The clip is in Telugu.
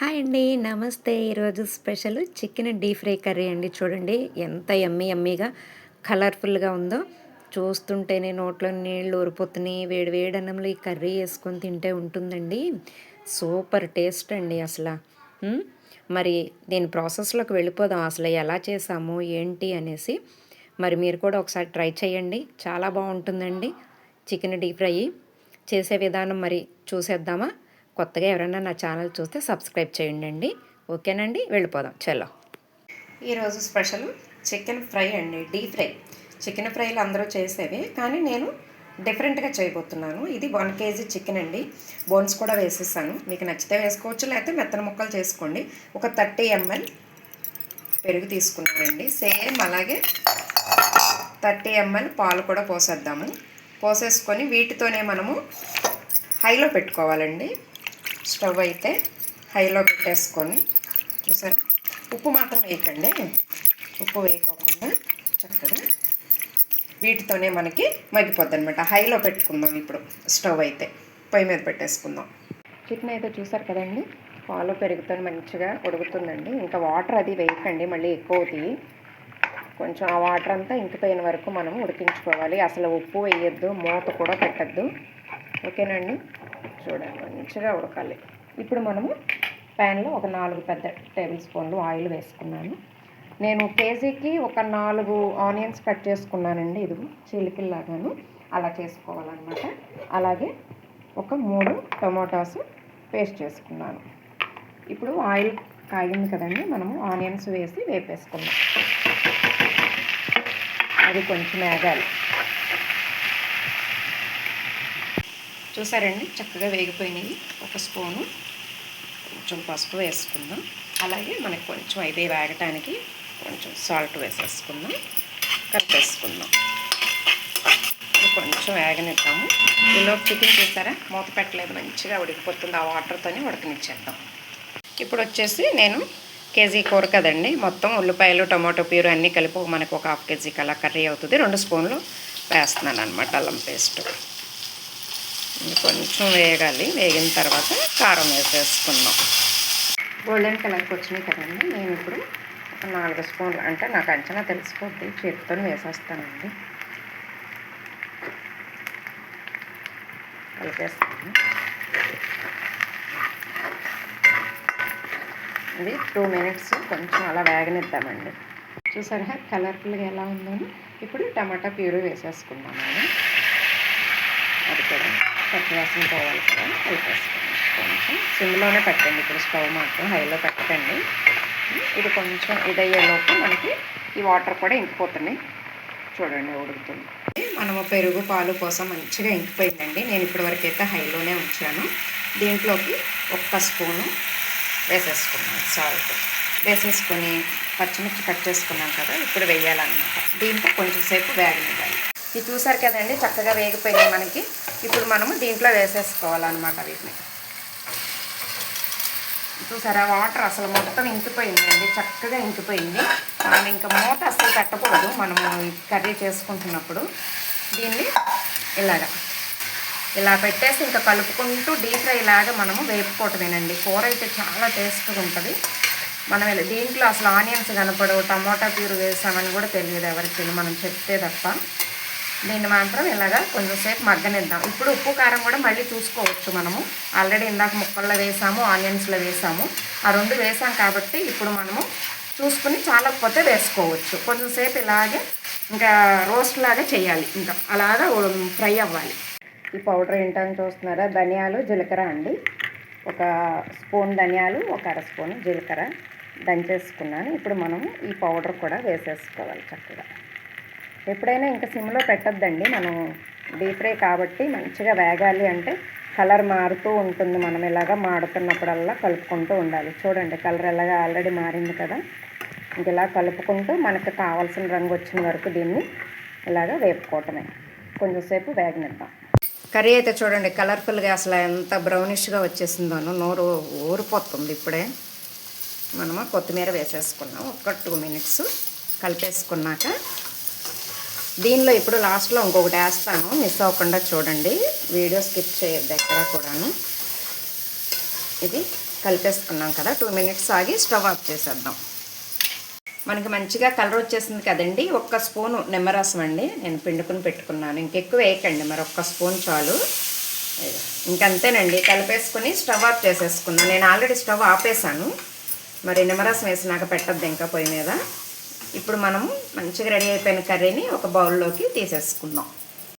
హాయ్ అండి. నమస్తే. ఈరోజు special chicken deep fry curry అండి. చూడండి ఎంత ఎమ్మి ఎమ్మిగా కలర్ఫుల్గా ఉందో. చూస్తుంటేనే నోట్లో నీళ్ళు ఊరిపోతున్నాయి. వేడి వేడి అన్నంలో ఈ కర్రీ వేసుకొని తింటే ఉంటుందండి. సూపర్ టేస్ట్ అండి అసలు. మరి దీని ప్రాసెస్లోకి వెళ్ళిపోదాం. అసలు ఎలా చేసాము ఏంటి అనేసి. మరి మీరు కూడా ఒకసారి ట్రై చేయండి. చాలా బాగుంటుందండి చికెన్ డీప్ ఫ్రై. చేసే విధానం మరి చూసేద్దామా? కొత్తగా ఎవరైనా నా ఛానల్ చూస్తే సబ్స్క్రైబ్ చేయండి ఓకేనండి? వెళ్ళిపోదాం. చలో. ఈరోజు స్పెషల్ చికెన్ ఫ్రై అండి. Deep fry. చికెన్ ఫ్రైలు అందరూ చేసేవి కానీ నేను డిఫరెంట్గా చేయబోతున్నాను. ఇది వన్ కేజీ చికెన్ అండి. బోన్స్ కూడా వేసేసాను. మీకు నచ్చితే వేసుకోవచ్చు లేకపోతే మెత్తన ముక్కలు చేసుకోండి. ఒక థర్టీ ఎంఎల్ పెరుగు తీసుకున్నానండి. సేమ్ అలాగే థర్టీ ఎంఎల్ పాలు కూడా పోసేద్దాము. పోసేసుకొని వీటితోనే మనము హైలో పెట్టుకోవాలండి. స్టవ్ అయితే హైలో పెట్టేసుకొని చూసారా? ఉప్పు మాత్రం వేయకండి. ఉప్పు వేయకోకుండా చక్కగా వీటితోనే మనకి మగ్గిపోద్ది అనమాట హైలో పెట్టుకుందాం ఇప్పుడు స్టవ్ అయితే. పొయ్యి మీద పెట్టేసుకుందాం. చికెన్ అయితే చూసారు కదండి? పాలు పెరుగుతో మంచిగా ఉడుకుతుందండి. ఇంకా వాటర్ అది వేయకండి మళ్ళీ ఎక్కువ అవుతాయి కొంచెం ఆ వాటర్ అంతా ఇంకిపోయిన వరకు మనం ఉడికించుకోవాలి. అసలు ఉప్పు వేయొద్దు మూత కూడా పెట్టద్దు. ఓకేనండి చూడండి మంచిగా ఉడకాలి. ఇప్పుడు మనము ప్యాన్లో ఒక నాలుగు పెద్ద టేబుల్ స్పూన్లు ఆయిల్ వేసుకున్నాను. నేను కేజీకి ఒక నాలుగు ఆనియన్స్ కట్ చేసుకున్నానండి ఇది చిలిపిల్లాగాను అలా చేసుకోవాలన్నమాట. అలాగే ఒక మూడు టొమాటోస్ పేస్ట్ చేసుకున్నాను. ఇప్పుడు ఆయిల్ కాగింది కదండి మనము ఆనియన్స్ వేసి వేపేసుకున్నాం అది కొంచెం వేగాలి. చూసారండి? చక్కగా వేగిపోయినాయి. ఒక స్పూను కొంచెం పసుపు వేసుకుందాం. అలాగే మనకి కొంచెం అయితే వేగటానికి కొంచెం సాల్ట్ వేసేసుకుందాం. కలిపేసుకుందాం. వేసుకుందాం కొంచెం వేగనిద్దాము. ఇందులో చికెన్ చూసారా? మూత పెట్టలేదు మంచిగా ఉడికిపోతుంది. ఆ వాటర్తోనే ఉడకనిచ్చేద్దాం. ఇప్పుడు వచ్చేసి నేను కేజీ కూర కదండి. మొత్తం ఉల్లిపాయలు టమాటో ప్యూర్ అన్నీ కలిపి మనకు ఒక హాఫ్ కేజీ కలా కర్రీ అవుతుంది. రెండు స్పూన్లు వేస్తున్నాను అనమాట అల్లం పేస్ట్. కొంచెం వేగాలి. వేగిన తర్వాత కారం వేసేసుకున్నాం గోల్డెన్ కలర్కి వచ్చినాయి కదండి. నేను ఇప్పుడు ఒక నాలుగు స్పూన్లు అంటే నాకు అంచనా తెలిసిపోద్ది. చేతితో వేసేస్తానండి. కలిపేస్తాను. ఇది టూ మినిట్స్ కొంచెం అలా వేగనిద్దామండి. చూసారా? కలర్ఫుల్గా ఎలా ఉందో ఇప్పుడు టమాటా ప్యూరీ వేసేసుకుందామండి అది కూడా పచ్చివాసన పోవాలి కదా కలిపేసుకోండి కొంచెం సిమ్లోనే పెట్టండి. ఇప్పుడు స్టవ్ మాత్రం హైలో పెట్టండి ఇది కొంచెం ఇదయ్యేలోపు మనకి ఈ వాటర్ కూడా ఇంకిపోతున్నాయి చూడండి ఉడుకుతుంది. మనము పెరుగు పాలు కోసం మంచిగా ఇంకిపోయిందండి. నేను ఇప్పటివరకు అయితే హైలోనే ఉంచాను. దీంట్లోకి ఒక్క స్పూను వేసేసుకున్నాను. సాల్ట్ వేసేసుకొని పచ్చిమిర్చి కట్ చేసుకున్నాం కదా ఇప్పుడు వేయాలన్నమాట. దీంట్లో కొంచెం సేపు వేగనివ్వాలి. ఇది చూసారు కదండి చక్కగా వేగిపోయినాయి మనకి. ఇప్పుడు మనము దీంట్లో వేసేసుకోవాలన్నమాట వీటిని. చూసారా? వాటర్ అసలు మొత్తం ఇంకిపోయిందండి. చక్కగా ఇంకిపోయింది. మనం ఇంకా మూత అసలు పెట్టకూడదు మనము కర్రీ చేసుకుంటున్నప్పుడు. దీన్ని ఇలాగా. ఇలా పెట్టేసి ఇంకా కలుపుకుంటూ డీప్ ఫ్రై లాగా మనము వేపుకోవటమేనండి. కూర అయితే చాలా టేస్ట్గా ఉంటుంది. మనం ఇలా దీంట్లో అసలు ఆనియన్స్ కనపడవు టమోటా ప్యూర్ వేసామని కూడా తెలియదు ఎవరికి. మనం చెప్తే తప్ప. దీన్ని మాత్రం ఇలాగా కొంచెంసేపు మగ్గనిద్దాం. ఇప్పుడు ఉప్పు కారం కూడా మళ్ళీ చూసుకోవచ్చు మనము. ఆల్రెడీ ఇందాక ముక్కల్లో వేసాము ఆనియన్స్లో వేసాము. ఆ రెండు వేసాం కాబట్టి ఇప్పుడు మనము చూసుకుని చాలకపోతే వేసుకోవచ్చు. కొంచెంసేపు ఇలాగే ఇంకా రోస్ట్ లాగా చేయాలి. ఇంకా అలాగా ఫ్రై అవ్వాలి. ఈ పౌడర్ ఏంటని చూస్తున్నారా? ధనియాలు జీలకర్ర అండి. ఒక స్పూన్ ధనియాలు ఒక అర స్పూన్ జీలకర్ర దంచేసుకున్నాను. ఇప్పుడు మనము ఈ పౌడర్ కూడా వేసేసుకోవాలి చక్కగా. ఎప్పుడైనా ఇంకా సిమ్లో పెట్టద్దండి. మనం డీప్ ఫ్రై కాబట్టి మంచిగా వేగాలి అంటే కలర్ మారుతూ ఉంటుంది. మనం ఇలాగా మాడుతున్నప్పుడల్లా కలుపుకుంటూ ఉండాలి. చూడండి కలర్ ఎలాగా ఆల్రెడీ మారింది కదా. ఇలా కలుపుకుంటూ మనకు కావాల్సిన రంగు వచ్చిన వరకు దీన్ని ఇలాగా వేపుకోవటమే. కొంచెంసేపు వేగనిద్దాం. కర్రీ అయితే చూడండి కలర్ఫుల్గా అసలు ఎంత బ్రౌనిష్గా వచ్చేసిందోనో నోరు ఊరిపోతుంది ఇప్పుడే. మనము కొత్తిమీర వేసేసుకున్నాం. ఒక టూ మినిట్స్ కలిపేసుకున్నాక దీనిలో ఇప్పుడు లాస్ట్లో ఇంకొకటి వేస్తాను. మిస్ అవ్వకుండా చూడండి. వీడియో స్కిప్ చేయొద్దు ఎక్కడ కూడాను. ఇది కలిపేసుకున్నాం కదా. టూ మినిట్స్ ఆగి స్టవ్ ఆఫ్ చేసేద్దాం. మనకి మంచిగా కలర్ వచ్చేసింది కదండి. ఒక్క స్పూను నిమ్మరసం అండి. నేను పిండుకుని పెట్టుకున్నాను. ఇంకెక్కువ వేయకండి. మరి ఒక్క స్పూన్ చాలు. ఇంకంతేనండి. కలిపేసుకొని స్టవ్ ఆఫ్ చేసేసుకున్నాను. నేను ఆల్రెడీ స్టవ్ ఆపేసాను మరి నిమ్మరసం వేసినాక పెట్టద్దు ఇంకా పొయ్యి మీద. ఇప్పుడు మనం మంచిగా రెడీ అయిపోయిన కర్రీని ఒక బౌల్లోకి తీసేసుకుందాం.